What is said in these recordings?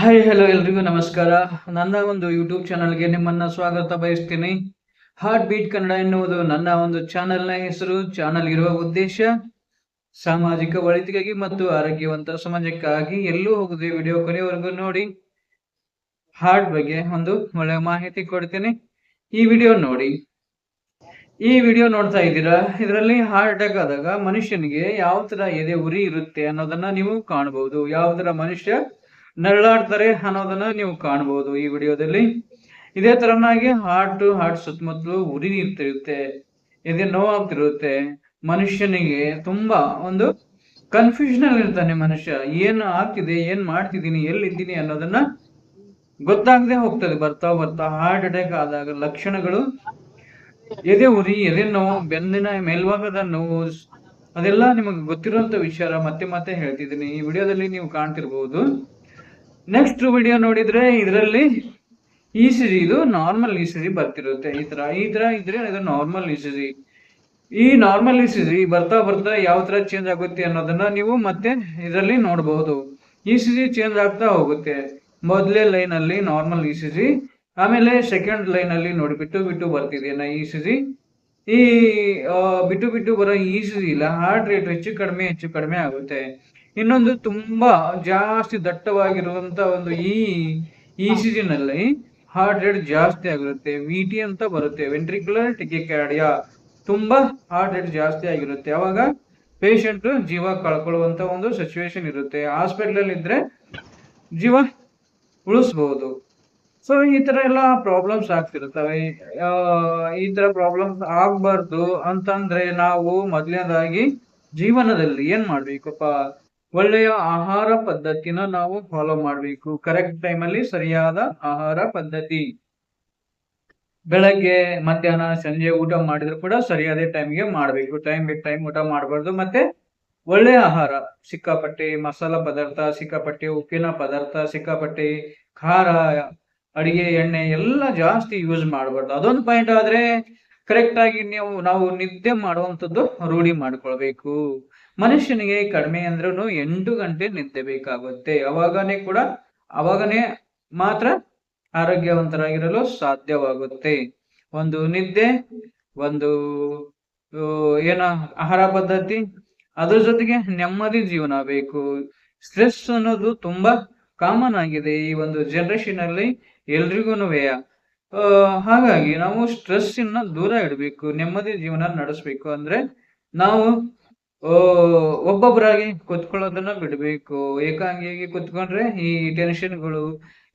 Hi hello ಎಲ್ರಿಗೂ ನಮಸ್ಕಾರ. ನನ್ನ ಒಂದು ಯೂಟ್ಯೂಬ್ ಚಾನಲ್ಗೆ ನಿಮ್ಮನ್ನ ಸ್ವಾಗತ ಬಯಸ್ತೀನಿ. ಹಾರ್ಟ್ ಬೀಟ್ ಕನ್ನಡ ಎನ್ನುವುದು ನನ್ನ ಒಂದು ಚಾನೆಲ್ನ ಹೆಸರು. ಚಾನಲ್ ಇರುವ ಉದ್ದೇಶ ಸಾಮಾಜಿಕ ಒಳಿತಿಗಾಗಿ ಮತ್ತು ಆರೋಗ್ಯವಂತ ಸಮಾಜಕ್ಕಾಗಿ ಎಲ್ಲೂ ಹೋಗದೆ ವಿಡಿಯೋ ಕೊನೆಯವರೆಗೂ ನೋಡಿ. ಹಾರ್ಟ್ ಬಗ್ಗೆ ಒಂದು ಒಳ್ಳೆ ಮಾಹಿತಿ ಕೊಡ್ತೀನಿ. ಈ ವಿಡಿಯೋ ನೋಡಿ. ಈ ವಿಡಿಯೋ ನೋಡ್ತಾ ಇದ್ದೀರಾ? ಇದರಲ್ಲಿ ಹಾರ್ಟ್ ಅಟ್ಯಾಕ್ ಆದಾಗ ಮನುಷ್ಯನಿಗೆ ಯಾವ ತರ ಎದೆ ಉರಿ ಇರುತ್ತೆ ಅನ್ನೋದನ್ನ ನೀವು ಕಾಣಬಹುದು. ಯಾವ ತರ ಮನುಷ್ಯ ನರಳಾಡ್ತಾರೆ ಅನ್ನೋದನ್ನ ನೀವು ಕಾಣಬಹುದು ಈ ವಿಡಿಯೋದಲ್ಲಿ. ಇದೇ ತರನಾಗಿ ಹಾರ್ಟ್ ಹಾರ್ಟ್ ಸುತ್ತಮುತ್ತಲು ಉರಿ ನೀರ್ತಿರುತ್ತೆ ಎದೆ ನೋವಾಗ್ತಿರುತ್ತೆ, ಮನುಷ್ಯನಿಗೆ ತುಂಬಾ ಒಂದು ಕನ್ಫ್ಯೂಷನ್ ಅಲ್ಲಿ ಇರ್ತಾನೆ ಮನುಷ್ಯ. ಏನು ಆಗ್ತಿದೆ, ಏನ್ ಮಾಡ್ತಿದ್ದೀನಿ, ಎಲ್ಲಿದ್ದೀನಿ ಅನ್ನೋದನ್ನ ಗೊತ್ತಾಗದೆ ಹೋಗ್ತದೆ, ಬರ್ತಾ ಬರ್ತಾ ಹಾರ್ಟ್ ಅಟ್ಯಾಕ್ ಆದಾಗ ಲಕ್ಷಣಗಳು. ಎದೆ ಉರಿ, ಎದೆ ನೋವು, ಬೆನ್ನಿನ ಮೇಲ್ಭಾಗದ ನೋವು ಅದೆಲ್ಲ ನಿಮಗೆ ಗೊತ್ತಿರುವಂತ ವಿಚಾರ ಮತ್ತೆ ಮತ್ತೆ ಹೇಳ್ತಿದ್ದೀನಿ. ಈ ವಿಡಿಯೋದಲ್ಲಿ ನೀವು ಕಾಣ್ತಿರ್ಬೋದು. ನೆಕ್ಸ್ಟ್ ವಿಡಿಯೋ ನೋಡಿದ್ರೆ ಇದರಲ್ಲಿ ಈ ಸಿ ಜಿ ಇದು ನಾರ್ಮಲ್ ಈ ಸಿ ಬರ್ತಿರುತ್ತೆ. ಈ ತರ ಈ ತರ ಇದ್ರೆ ಇದು ನಾರ್ಮಲ್ ಈ ಈ ನಾರ್ಮಲ್ ಈ ಬರ್ತಾ ಬರ್ತಾ ಯಾವ ತರ ಚೇಂಜ್ ಆಗುತ್ತೆ ಅನ್ನೋದನ್ನ ನೀವು ಮತ್ತೆ ಇದರಲ್ಲಿ ನೋಡಬಹುದು ಜಿ ಚೇಂಜ್ ಆಗ್ತಾ ಹೋಗುತ್ತೆ. ಮೊದಲೇ ಲೈನ್ ಅಲ್ಲಿ ನಾರ್ಮಲ್ ಸಿ ಜಿ ಆಮೇಲೆ ಸೆಕೆಂಡ್ ಲೈನ್ ಅಲ್ಲಿ ನೋಡಿ ಬಿಟ್ಟು ಬಿಟ್ಟು ಬರ್ತಿದೆಯಾ ಈ ಸಿ ಜಿ ಈ ಬಿಟ್ಟು ಬಿಟ್ಟು ಬರೋ ಈ ಸಿ ಜಿ ಇಲ್ಲ. ಹಾರ್ಟ್ ರೇಟ್ ಹೆಚ್ಚು ಕಡಿಮೆ ಹೆಚ್ಚು ಕಡಿಮೆ ಆಗುತ್ತೆ. ಇನ್ನೊಂದು ತುಂಬಾ ಜಾಸ್ತಿ ದಟ್ಟವಾಗಿರುವಂತ ಒಂದು ಈ ಈ ಸೀಸನ್ ಅಲ್ಲಿ ಹಾರ್ಟ್ ರೇಟ್ ಜಾಸ್ತಿ ಆಗಿರುತ್ತೆ ವಿ ಟಿ ಅಂತ ಬರುತ್ತೆ ವೆಂಟ್ರಿಕ್ಯುಲರ್ ಟಿಕಿಕ್ಯಾರ್ಡಿಯಾ ತುಂಬಾ ಹಾರ್ಟ್ ರೇಟ್ ಜಾಸ್ತಿ ಆಗಿರುತ್ತೆ. ಅವಾಗ ಪೇಷಂಟ್ ಜೀವ ಕಳ್ಕೊಳ್ಳುವಂತ ಒಂದು ಸಿಚುವೇಶನ್ ಇರುತ್ತೆ. ಹಾಸ್ಪಿಟಲ್ ಅಲ್ಲಿ ಇದ್ರೆ ಜೀವ ಉಳಿಸ್ಬಹುದು ಸೊ ಈ ತರ ಎಲ್ಲ ಪ್ರಾಬ್ಲಮ್ಸ್ ಆಗ್ತಿರ್ತವೆ ಆ, ಈ ತರ ಪ್ರಾಬ್ಲಮ್ಸ್ ಆಗ್ಬಾರ್ದು ಅಂತಂದ್ರೆ ನಾವು ಮೊದಲನೇದಾಗಿ ಜೀವನದಲ್ಲಿ ಏನ್ ಮಾಡ್ಬೇಕಪ್ಪ? ಒಳ್ಳೆಯ ಆಹಾರ ಪದ್ಧತಿನ ನಾವು ಫಾಲೋ ಮಾಡಬೇಕು. ಕರೆಕ್ಟ್ ಟೈಮಲ್ಲಿ ಸರಿಯಾದ ಆಹಾರ ಪದ್ಧತಿ. ಬೆಳಗ್ಗೆ, ಮಧ್ಯಾಹ್ನ, ಸಂಜೆ ಊಟ ಮಾಡಿದ್ರು ಕೂಡ ಸರಿಯಾದ ಟೈಮ್ಗೆ ಮಾಡಬೇಕು. ಟೈಮ್ ಬಿಟ್ಟು ಟೈಮ್ ಊಟ ಮಾಡಬಾರ್ದು. ಮತ್ತೆ ಒಳ್ಳೆಯ ಆಹಾರ, ಸಿಕ್ಕಾಪಟ್ಟೆ ಮಸಾಲ ಪದಾರ್ಥ, ಸಿಕ್ಕಾಪಟ್ಟೆ ಉಪ್ಪಿನ ಪದಾರ್ಥ, ಸಿಕ್ಕಾಪಟ್ಟೆ ಖಾರ, ಅಡಿಗೆ, ಎಣ್ಣೆ ಎಲ್ಲ ಜಾಸ್ತಿ ಯೂಸ್ ಮಾಡಬಾರ್ದು. ಅದೊಂದು ಪಾಯಿಂಟ್ ಆದ್ರೆ ಕರೆಕ್ಟ್ ಆಗಿ ನೀವು, ನಾವು ನಿದ್ದೆ ಮಾಡುವಂಥದ್ದು ರೂಢಿ ಮಾಡ್ಕೊಳ್ಬೇಕು. ಮನುಷ್ಯನಿಗೆ ಕಡಿಮೆ ಅಂದ್ರೂ ಎಂಟು ಗಂಟೆ ನಿದ್ದೆ ಬೇಕಾಗುತ್ತೆ. ಅವಾಗನೇ ಕೂಡ, ಅವಾಗನೇ ಮಾತ್ರ ಆರೋಗ್ಯವಂತರಾಗಿರಲು ಸಾಧ್ಯವಾಗುತ್ತೆ. ಒಂದು ನಿದ್ದೆ, ಒಂದು ಏನ ಆಹಾರ ಪದ್ಧತಿ, ಅದ್ರ ಜೊತೆಗೆ ನೆಮ್ಮದಿ ಜೀವನ ಬೇಕು. ಸ್ಟ್ರೆಸ್ ಅನ್ನೋದು ತುಂಬಾ ಕಾಮನ್ ಆಗಿದೆ ಈ ಒಂದು ಜನರೇಷನ್ ಅಲ್ಲಿ ಎಲ್ರಿಗೂ ಹಾಗಾಗಿ ನಾವು ಸ್ಟ್ರೆಸ್ ದೂರ ಇಡಬೇಕು, ನೆಮ್ಮದಿ ಜೀವನ ನಡೆಸಬೇಕು. ಅಂದ್ರೆ ನಾವು ಒಬ್ಬೊಬ್ಬರಾಗಿ ಕುತ್ಕೊಳ್ಳೋದನ್ನ ಬಿಡಬೇಕು. ಏಕಾಂಗಿಯಾಗಿ ಕುತ್ಕೊಂಡ್ರೆ ಈ ಟೆನ್ಷನ್ಗಳು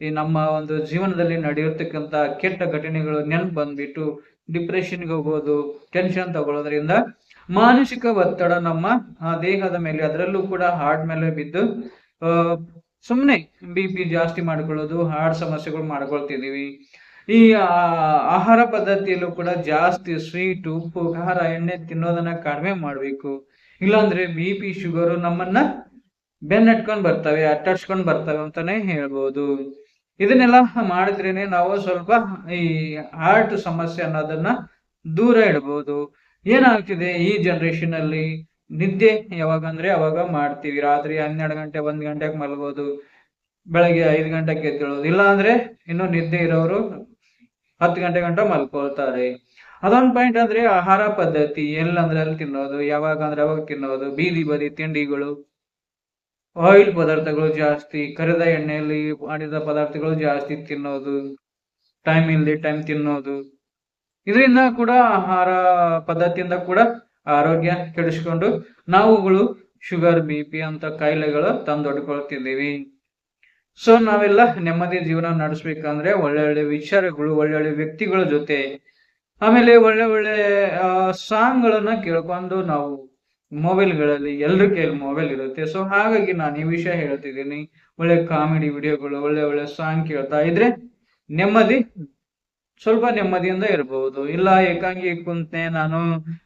ಈ ನಮ್ಮ ಒಂದು ಜೀವನದಲ್ಲಿ ನಡೆಯುತ್ತಕ್ಕಂತ ಕೆಟ್ಟ ಘಟನೆಗಳು ನೆನ್ಪು ಬಂದ್ಬಿಟ್ಟು ಡಿಪ್ರೆಷನ್ಗೆ ಹೋಗೋದು ಟೆನ್ಷನ್ ತಗೊಳ್ಳೋದ್ರಿಂದ ಮಾನಸಿಕ ಒತ್ತಡ ನಮ್ಮ ದೇಹದ ಮೇಲೆ ಅದರಲ್ಲೂ ಕೂಡ ಹಾರ್ಟ್ ಮೇಲೆ ಬಿದ್ದು ಸುಮ್ಮನೆ ಬಿ ಪಿ ಜಾಸ್ತಿ ಮಾಡ್ಕೊಳ್ಳೋದು ಹಾರ್ಟ್ ಸಮಸ್ಯೆಗಳು ಮಾಡ್ಕೊಳ್ತಿದೀವಿ ಈ ಆಹಾರ ಪದ್ಧತಿಯಲ್ಲೂ ಕೂಡ ಜಾಸ್ತಿ ಸ್ವೀಟ್ ಉಪ್ಪು, ಖಾರ, ಎಣ್ಣೆ ತಿನ್ನೋದನ್ನ ಕಡಿಮೆ ಮಾಡ್ಬೇಕು. ಇಲ್ಲಾಂದ್ರೆ ಬಿ ಪಿ ಶುಗರು ನಮ್ಮನ್ನ ಬೆನ್ನಟ್ಕೊಂಡ್ ಬರ್ತವೆ, ಅಟ್ಟಾಡ್ಸ್ಕೊಂಡ್ ಬರ್ತವೆ ಅಂತಾನೆ ಹೇಳ್ಬೋದು. ಇದನ್ನೆಲ್ಲ ಮಾಡಿದ್ರೇನೆ ನಾವು ಸ್ವಲ್ಪ ಈ ಹಾರ್ಟ್ ಸಮಸ್ಯೆ ಅನ್ನೋದನ್ನ ದೂರ ಇಡಬಹುದು ಏನಾಗ್ತಿದೆ ಈ ಜನರೇಷನ್ ಅಲ್ಲಿ? ನಿದ್ದೆ ಯಾವಾಗ ಅಂದ್ರೆ ಅವಾಗ ಮಾಡ್ತೀವಿ. ರಾತ್ರಿ ಹನ್ನೆರಡು ಗಂಟೆ, ಒಂದ್ ಗಂಟೆಗೆ ಮಲಗೋದು, ಬೆಳಗ್ಗೆ ಐದು ಗಂಟೆಗೆ ಎದ್ದೇಳೋದು. ಇಲ್ಲ ಅಂದ್ರೆ ಇನ್ನು ನಿದ್ದೆ ಇರೋರು ಹತ್ತು ಗಂಟೆ ಗಂಟ ಮಲ್ಕೊಳ್ತಾರೆ. ಅದೊಂದು ಪಾಯಿಂಟ್ ಅಂದ್ರೆ ಆಹಾರ ಪದ್ಧತಿ. ಎಲ್ಲಂದ್ರೆ ಅಲ್ಲಿ ತಿನ್ನೋದು, ಯಾವಾಗ ಅಂದ್ರೆ ಅವಾಗ ತಿನ್ನೋದು, ಬೀದಿ ಬದಿ ತಿಂಡಿಗಳು ಆಯಿಲ್ ಪದಾರ್ಥಗಳು ಜಾಸ್ತಿ, ಕರೆದ ಎಣ್ಣೆಯಲ್ಲಿ ಮಾಡಿದ ಪದಾರ್ಥಗಳು ಜಾಸ್ತಿ ತಿನ್ನೋದು ಟೈಮ್ ಇಲ್ಲದೆ ಟೈಮ್ ತಿನ್ನೋದು. ಇದರಿಂದ ಕೂಡ ಆಹಾರ ಪದ್ಧತಿಯಿಂದ ಕೂಡ ಆರೋಗ್ಯ ಕೆಡಿಸ್ಕೊಂಡು ನಾವುಗಳು ಶುಗರ್ ಬಿ ಪಿ ಅಂತ ಕಾಯಿಲೆಗಳು ತಂದೊಡ್ಕೊಳ್ತಿದ್ದೀವಿ. ಸೊ ನಾವೆಲ್ಲ ನೆಮ್ಮದಿ ಜೀವನ ನಡೆಸ್ಬೇಕಂದ್ರೆ ಒಳ್ಳೆ ಒಳ್ಳೆ ವಿಚಾರಗಳು, ಒಳ್ಳೆ ಒಳ್ಳೆ ವ್ಯಕ್ತಿಗಳ ಜೊತೆ. ಆಮೇಲೆ ಒಳ್ಳೆ ಒಳ್ಳೆ ಸಾಂಗ್ ಗಳನ್ನ ಕೇಳ್ಕೊಂಡು ನಾವು ಮೊಬೈಲ್ಗಳಲ್ಲಿ ಎಲ್ಲರ ಕೈಯಲ್ಲಿ ಮೊಬೈಲ್ ಇರುತ್ತೆ. ಸೊ ಹಾಗಾಗಿ ನಾನು ಈ ವಿಷಯ ಹೇಳ್ತಿದ್ದೀನಿ. ಒಳ್ಳೆ ಕಾಮಿಡಿ ವಿಡಿಯೋಗಳು, ಒಳ್ಳೆ ಒಳ್ಳೆ ಸಾಂಗ್ ಕೇಳ್ತಾ ಇದ್ರೆ ನೆಮ್ಮದಿ, ಸ್ವಲ್ಪ ನೆಮ್ಮದಿಯಿಂದ ಇರಬಹುದು ಇಲ್ಲ, ಏಕಾಂಗಿ ಕುಂತ್ನೆ, ನಾನು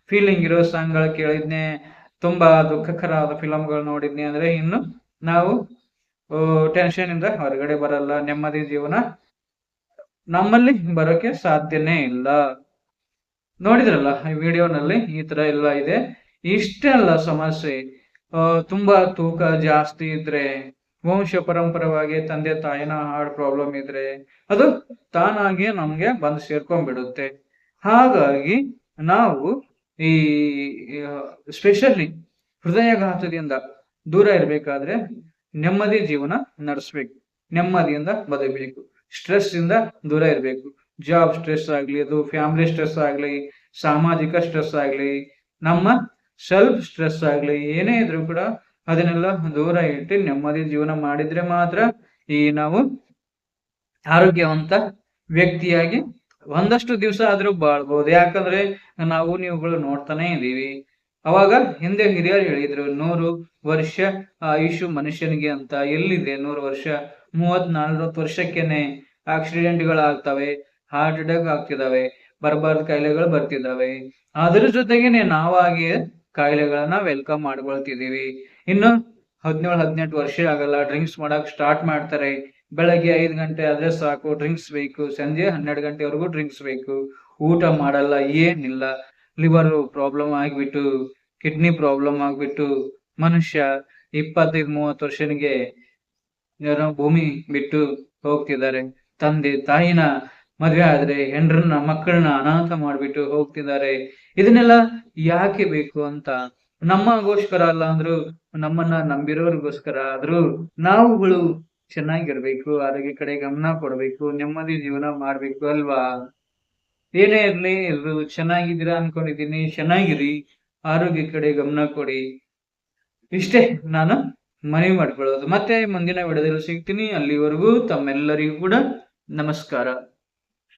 ಫೀಲಿಂಗ್ ಇರೋ ಸಾಂಗ್ಗಳು ಕೇಳಿದ್ನೆ, ತುಂಬಾ ದುಃಖಕರವಾದ ಫಿಲಂಗಳು ನೋಡಿದ್ನಿ ಅಂದ್ರೆ ಇನ್ನು ನಾವು ಟೆನ್ಷನ್ ಇಂದ ಹೊರಗಡೆ ಬರಲ್ಲ, ನೆಮ್ಮದಿ ಜೀವನ. ನಮ್ಮಲ್ಲಿ ಬರೋಕೆ ಸಾಧ್ಯನೇ ಇಲ್ಲ. ನೋಡಿದ್ರಲ್ಲ, ಈ ವಿಡಿಯೋನಲ್ಲಿ ಈ ತರ ಎಲ್ಲ ಇದೆ. ಇಷ್ಟೇ ಅಲ್ಲ ಸಮಸ್ಯೆ ತುಂಬಾ ತೂಕ ಜಾಸ್ತಿ ಇದ್ರೆ, ವಂಶ ಪರಂಪರವಾಗಿ ತಂದೆ ತಾಯಿನ ಹಾರ್ಟ್ ಪ್ರಾಬ್ಲಮ್ ಇದ್ರೆ, ಅದು ತಾನಾಗಿ ನಮ್ಗೆ ಬಂದು ಸೇರ್ಕೊಂಡ್ಬಿಡುತ್ತೆ. ಹಾಗಾಗಿ ನಾವು ಈ ಸ್ಪೆಷಲಿ ಹೃದಯಾಘಾತದಿಂದ ದೂರ ಇರಬೇಕಾದ್ರೆ ನೆಮ್ಮದಿ ಜೀವನ ನಡೆಸ್ಬೇಕು. ನೆಮ್ಮದಿಯಿಂದ ಬದುಕಬೇಕು. ಸ್ಟ್ರೆಸ್ ಇಂದ ದೂರ ಇರಬೇಕು. ಜಾಬ್ ಸ್ಟ್ರೆಸ್ ಆಗ್ಲಿ, ಅದು ಫ್ಯಾಮಿಲಿ ಸ್ಟ್ರೆಸ್ ಆಗ್ಲಿ, ಸಾಮಾಜಿಕ ಸ್ಟ್ರೆಸ್ ಆಗ್ಲಿ, ನಮ್ಮ ಸೆಲ್ಫ್ ಸ್ಟ್ರೆಸ್ ಆಗ್ಲಿ, ಏನೇ ಇದ್ರೂ ಕೂಡ ಅದನ್ನೆಲ್ಲ ದೂರ ಇಟ್ಟು ನೆಮ್ಮದಿ ಜೀವನ ಮಾಡಿದ್ರೆ ಮಾತ್ರ ಈ ನಾವು ಆರೋಗ್ಯವಂತ ವ್ಯಕ್ತಿಯಾಗಿ ಒಂದಷ್ಟು ದಿವಸ ಆದ್ರೂ ಬಾಳ್ಬಹುದು ಯಾಕಂದ್ರೆ ನಾವು ನೀವುಗಳು ನೋಡ್ತಾನೆ ಇದೀವಿ ಅವಾಗ ಹಿಂದೆ ಹಿರಿಯರು ಹೇಳಿದ್ರು, ನೂರು ವರ್ಷ ಆಯುಷು ಮನುಷ್ಯನಿಗೆ ಅಂತ. ಎಲ್ಲಿದೆ ನೂರು ವರ್ಷ? ಮೂವತ್ ನಲ್ವತ್ತು ವರ್ಷಕ್ಕೆನೆ ಆಕ್ಸಿಡೆಂಟ್ಗಳಾಗ್ತವೆ, ಹಾರ್ಟ್ ಅಟ್ಯಾಕ್ ಆಗ್ತಿದಾವೆ ಬರಬಾರ್ದು ಕಾಯಿಲೆಗಳು ಬರ್ತಿದಾವೆ ಅದ್ರ ಜೊತೆಗೇನೆ ನಾವಾಗಿ ಕಾಯಿಲೆಗಳನ್ನ ವೆಲ್ಕಮ್ ಮಾಡ್ಕೊಳ್ತಿದೀವಿ ಇನ್ನು ಹದಿನೇಳು, ಹದಿನೆಂಟು ವರ್ಷ ಆಗಲ್ಲ, ಡ್ರಿಂಕ್ಸ್ ಮಾಡಕ್ ಸ್ಟಾರ್ಟ್ ಮಾಡ್ತಾರೆ. ಬೆಳಗ್ಗೆ ಐದು ಗಂಟೆ ಆದ್ರೆ ಸಾಕು, ಡ್ರಿಂಕ್ಸ್ ಬೇಕು. ಸಂಜೆ ಹನ್ನೆರಡು ಗಂಟೆವರೆಗೂ ಡ್ರಿಂಕ್ಸ್ ಬೇಕು. ಊಟ ಮಾಡಲ್ಲ, ಏನಿಲ್ಲ. ಲಿವರ್ ಪ್ರಾಬ್ಲಮ್ ಆಗಿಬಿಟ್ಟು, ಕಿಡ್ನಿ ಪ್ರಾಬ್ಲಮ್ ಆಗಿಬಿಟ್ಟು, ಮನುಷ್ಯ ಇಪ್ಪತ್ತೈದು, ಮೂವತ್ತು ವರ್ಷನಿಗೆ ಭೂಮಿ ಬಿಟ್ಟು ಹೋಗ್ತಿದ್ದಾರೆ. ತಂದೆ, ತಾಯಿನ ಮದ್ವೆ ಆದ್ರೆ ಹೆಂಡ್ರನ್ನ, ಮಕ್ಕಳನ್ನ ಅನಾಥ ಮಾಡ್ಬಿಟ್ಟು ಹೋಗ್ತಿದ್ದಾರೆ. ಇದನ್ನೆಲ್ಲ ಯಾಕೆ ಬೇಕು ಅಂತ? ನಮ್ಮಗೋಸ್ಕರ ಅಲ್ಲ ಅಂದ್ರು, ನಮ್ಮನ್ನ ನಂಬಿರೋರ್ಗೋಸ್ಕರ ಆದ್ರೂ ನಾವುಗಳು ಚೆನ್ನಾಗಿರ್ಬೇಕು, ಆರೋಗ್ಯ ಕಡೆ ಗಮನ ಕೊಡ್ಬೇಕು, ನೆಮ್ಮದಿ ಜೀವನ ಮಾಡ್ಬೇಕು ಅಲ್ವಾ? ಏನೇ ಇರ್ಲಿ ಎಲ್ರು ಚೆನ್ನಾಗಿದ್ದೀರಾ ಅನ್ಕೊಂಡಿದ್ದೀನಿ. ಚೆನ್ನಾಗಿರಿ. ಆರೋಗ್ಯ ಕಡೆ, ಗಮನ ಕೊಡಿ. ಇಷ್ಟೇ ನಾನು ಮನವಿ ಮಾಡ್ಕೊಳ್ಳೋದು. ಮತ್ತೆ ಮುಂದಿನ ವಿಡಿಯೋದಲ್ಲಿ ಸಿಗ್ತೀನಿ. ಅಲ್ಲಿವರೆಗೂ ತಮ್ಮೆಲ್ಲರಿಗೂ ಕೂಡ ನಮಸ್ಕಾರ.